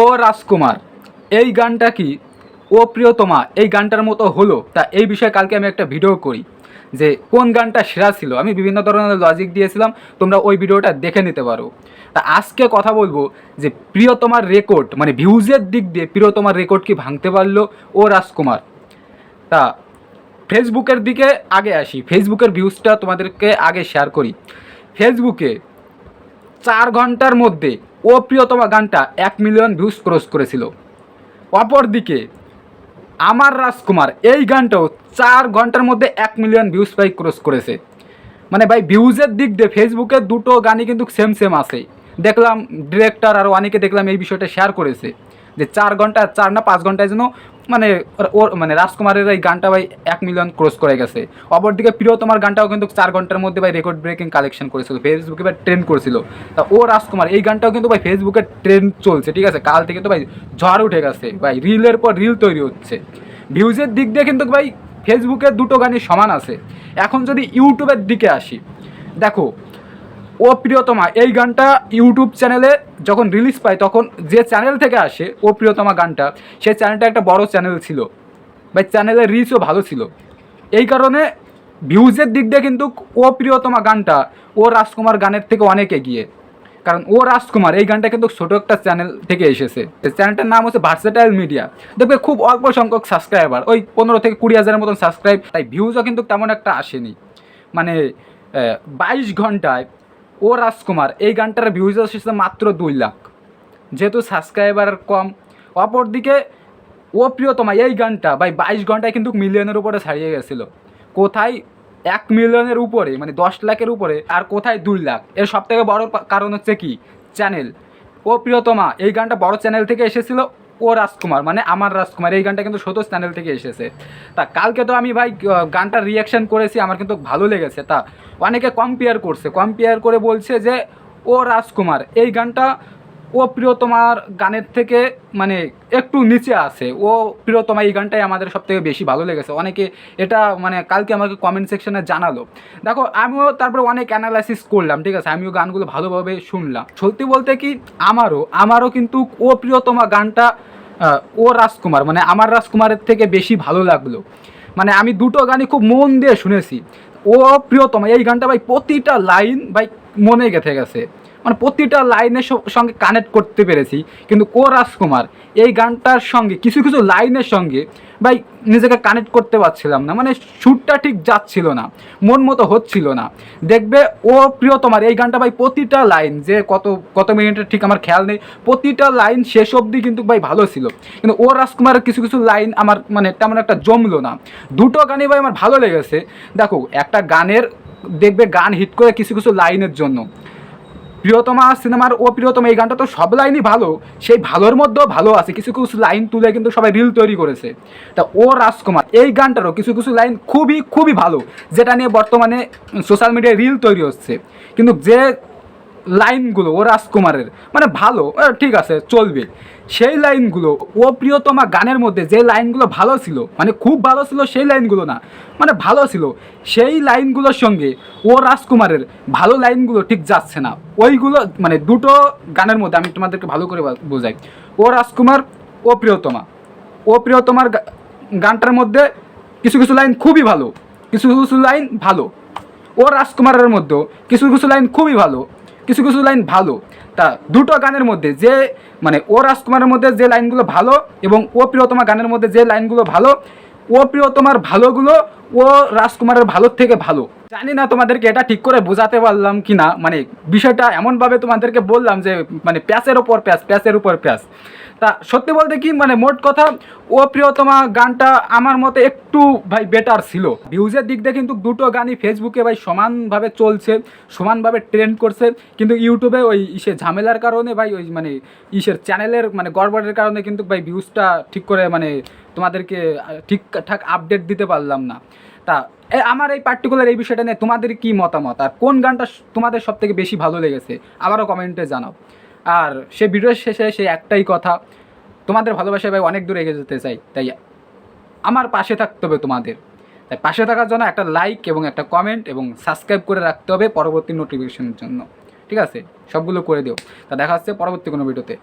ও রাজকুমার, এই গানটা কি? ও প্রিয়তমা, এই গানটার মতো হলো? তা এই বিষয়ে কালকে আমি একটা ভিডিও করি, যে কোন গানটা সেরা ছিল? আমি বিভিন্ন ধরনের লজিক দিয়েছিলাম, তোমরা ওই ভিডিওটা দেখে নিতে পারো। তা আজকে কথা বলব যে প্রিয়তমার রেকর্ড মানে ভিউজের দিক দিয়ে প্রিয়তমার রেকর্ড কি ভাঙতে পারল ও রাজকুমার? তা ফেসবুকের দিকে আগে আসি। ফেসবুকের ভিউজটা তোমাদেরকে আগে শেয়ার করি। ফেসবুকে চার ঘণ্টার মধ্যে ও প্রিয়তমা গানটা এক মিলিয়ন ভিউজ ক্রস করেছিল। অপরদিকে আমার রাজকুমার এই গানটাও চার ঘণ্টার মধ্যে এক মিলিয়ন ভিউজ পাই ক্রস করেছে। মানে ভাই ভিউজের দিক দিয়ে ফেসবুকে দুটো গানই কিন্তু সেম সেম আছে। দেখলাম ডিরেক্টর আর অনেকে দেখলাম এই বিষয়টা শেয়ার করেছে। যে চার ঘণ্টা, চার না পাঁচ ঘন্টায় যেন মানে ওর- মানে রাজকুমারের এই গানটা ভাই এক মিলিয়ন ক্রস করে গেছে। অপরদিকে প্রিয়তমার গানটাও কিন্তু চার ঘণ্টার মধ্যে ভাই রেকর্ড ব্রেকিং কালেকশন করেছিল ফেসবুকে ভাই ট্রেন্ড করেছিল। তা ও রাজকুমার, এই গানটাও কিন্তু ভাই ফেসবুকে ট্রেন্ড চলছে, ঠিক আছে? কাল থেকে তো ভাই ঝড় উঠে গেছে, ভাই রিলের পর রিল তৈরি হচ্ছে। ভিউজের দিক দিয়ে কিন্তু ভাই ফেসবুকে দুটো গানই সমান আছে। এখন যদি ইউটিউবের দিকে আসি, দেখো ও প্রিয়তমা, এই গানটা ইউটিউব চ্যানেলে যখন রিলিজ পায়, তখন যে চ্যানেল থেকে আসে, ও প্রিয়তমা গানটা সেই চ্যানেলটা একটা বড় চ্যানেল ছিল। বা চ্যানেলের রিচও ভালো ছিল। এই কারণে ভিউজের দিক দিয়ে কিন্তু ও প্রিয়তমা গানটা, ও রাজকুমার গানের থেকে অনেক এগিয়ে। কারণ ও রাজকুমার, এই গানটা কিন্তু ছোটো একটা চ্যানেল থেকে এসেছে। চ্যানেলটার নাম হচ্ছে ভার্সেটাইল মিডিয়া দেখবে খুব অল্প সংখ্যক সাবস্ক্রাইবার ওই পনেরো থেকে কুড়ি হাজারের মতন সাবস্ক্রাইব তাই ভিউজও কিন্তু তেমন একটা আসেনি। মানে বাইশ ঘন্টায় ও রাজকুমার, এই গানটার ভিউজ এসেছে মাত্র দুই লাখ। যেহেতু সাবস্ক্রাইবার কম, অপরদিকে ও প্রিয়তমা, এই গানটা, ভাই, বাইশ ঘন্টায় কিন্তু মিলিয়নের উপরে ছাড়িয়ে গেছিল। কোথায় এক মিলিয়নের উপরে মানে দশ লাখের উপরে, আর কোথায় দুই লাখ? এর সব থেকে বড় কারণ হচ্ছে কি? চ্যানেল ও প্রিয়তমা, এই গানটা বড় চ্যানেল থেকে এসেছিল ও রাজকুমার মানে আমার রাজকুমার। এই গানটা কিন্তু ছোটো চ্যানেল থেকে এসেছে। তা কালকে তো আমি ভাই গানটার রিয়াকশন করেছি, আমার কিন্তু ভালো লেগেছে। তা অনেকে কম্পেয়ার করছে। কম্পেয়ার করে বলছে যে, ও রাজকুমার, এই গানটা ও প্রিয়তমার গানের থেকে মানে একটু নিচে আছে। ও প্রিয়তমা, এই গানটাই আমাদের সব থেকে বেশি ভালো লেগেছে। অনেকে এটা মানে কালকে আমাকে কমেন্ট সেকশনে জানালো। দেখো, আমিও তারপরে অনেক অ্যানালাইসিস করলাম, ঠিক আছে? আমিও গানগুলো ভালোভাবে শুনলাম। সত্যি বলতে কি, আমারও আমারও কিন্তু ও প্রিয়তমা গানটা ও রাজকুমার মানে আমার রাজকুমারের থেকে বেশি ভালো লাগল। মানে আমি দুটো গানই খুব মন দিয়ে শুনেছি। ও প্রিয়তম, এই গানটা ভাই প্রতিটা লাইন ভাই মনে গেঁথে গেছে। মানে প্রতিটা লাইনের সঙ্গে কানেক্ট করতে পেরেছি। কিন্তু ও রাজকুমার, এই গানটার সঙ্গে, কিছু কিছু লাইনের সঙ্গে, ভাই, নিজেকে কানেক্ট করতে পারছিলাম না। মানে সুরটা ঠিক যাচ্ছিল না, মন মতো হচ্ছিল না। দেখবে, ও প্রিয় তোমার এই গানটা ভাই প্রতিটা লাইন, যে কত কত মিনিটের ঠিক আমার খেয়াল নেই, প্রতিটা লাইন শেষ অবধি কিন্তু ভাই ভালো ছিল। কিন্তু ও রাজকুমারের কিছু কিছু লাইন আমার মানে তেমন একটা জমলো না। দুটো গানই ভাই আমার ভালো লেগেছে। দেখো, একটা গানের, দেখবে গান হিট করে কিছু কিছু লাইনের জন্য। প্রিয়তমা সিনেমার ও প্রিয়তমা, এই গানটা তো সব লাইনই ভালো। সেই ভালোর মধ্যেও ভালো আছে। কিছু কিছু লাইন তুলে কিন্তু সবাই রিল তৈরি করেছে। তা ও রাজকুমার, এই গানটারও কিছু কিছু লাইন খুবই খুবই ভালো, যেটা নিয়ে বর্তমানে সোশ্যাল মিডিয়ায় রিল তৈরি হচ্ছে। কিন্তু যে লাইনগুলো, ও রাজকুমারের। মানে ভালো ঠিক আছে, চলবে। সেই লাইনগুলো, ও প্রিয়তমা গানের মধ্যে যে লাইনগুলো ভালো ছিল মানে খুব ভালো ছিল সেই লাইনগুলো না মানে ভালো ছিল, সেই লাইনগুলোর সঙ্গে ও রাজকুমারের ভালো লাইনগুলো ঠিক যাচ্ছে না। ওইগুলো মানে দুটো গানের মধ্যে আমি তোমাদেরকে ভালো করে বোঝাই। ও রাজকুমার, ও প্রিয়তমা। ও প্রিয়তমার গানটার মধ্যে কিছু কিছু লাইন খুবই ভালো, কিছু কিছু লাইন ভালো। ও রাজকুমারের মধ্যেও কিছু কিছু লাইন খুবই ভালো। কিছু কিছু লাইন ভালো। তা দুটো গানের মধ্যে যে মানে ও রাজকুমারের মধ্যে যে লাইনগুলো ভালো এবং ও প্রিয়তমা গানের মধ্যে যে লাইনগুলো ভালো ও প্রিয় তোমার ভালোগুলো, ও রাজকুমারের ভালোর থেকে ভালো। জানি না তোমাদেরকে এটা ঠিক করে বোঝাতে পারলাম কি না মানে বিষয়টা এমনভাবে তোমাদেরকে বললাম যে মানে প্যাচের ওপর প্যাচ, প্যাচের উপর প্যাচ। তা সত্যি বলতে কি মানে মোট কথা, ও প্রিয়তমা গানটা আমার মতে একটু ভাই বেটার ছিল। ভিউজের দিক দিয়ে কিন্তু দুটো গানই ফেসবুকে ভাই সমানভাবে চলছে, সমানভাবে ট্রেন্ড করছে। কিন্তু ইউটিউবে ওই ইসে ঝামেলার কারণে ভাই, ওই মানে ইসের চ্যানেলের মানে গড়বড়ের কারণে কিন্তু ভাই ভিউজটা ঠিক করে মানে তোমাদেরকে ঠিকঠাক আপডেট দিতে পারলাম না। তা আমার এই পার্টিকুলার এই বিষয়টা নিয়ে তোমাদের কি মতামত? আর কোন গানটা তোমাদের সব থেকে বেশি ভালো লেগেছে? আবারও কমেন্টে জানাও। আর সে ভিডিওর শেষে সেই একটাই কথা, তোমাদের ভালোবাসায় ভাই অনেক দূর এগিয়ে যেতে চাই, তাই আমার পাশে থাকতে হবে তোমাদের। তাই পাশে থাকার জন্য একটা লাইক এবং একটা কমেন্ট এবং সাবস্ক্রাইব করে রাখতে হবে পরবর্তী নোটিফিকেশনের জন্য। ঠিক আছে? সবগুলো করে দিও। তা দেখা হচ্ছে পরবর্তী কোনো ভিডিওতে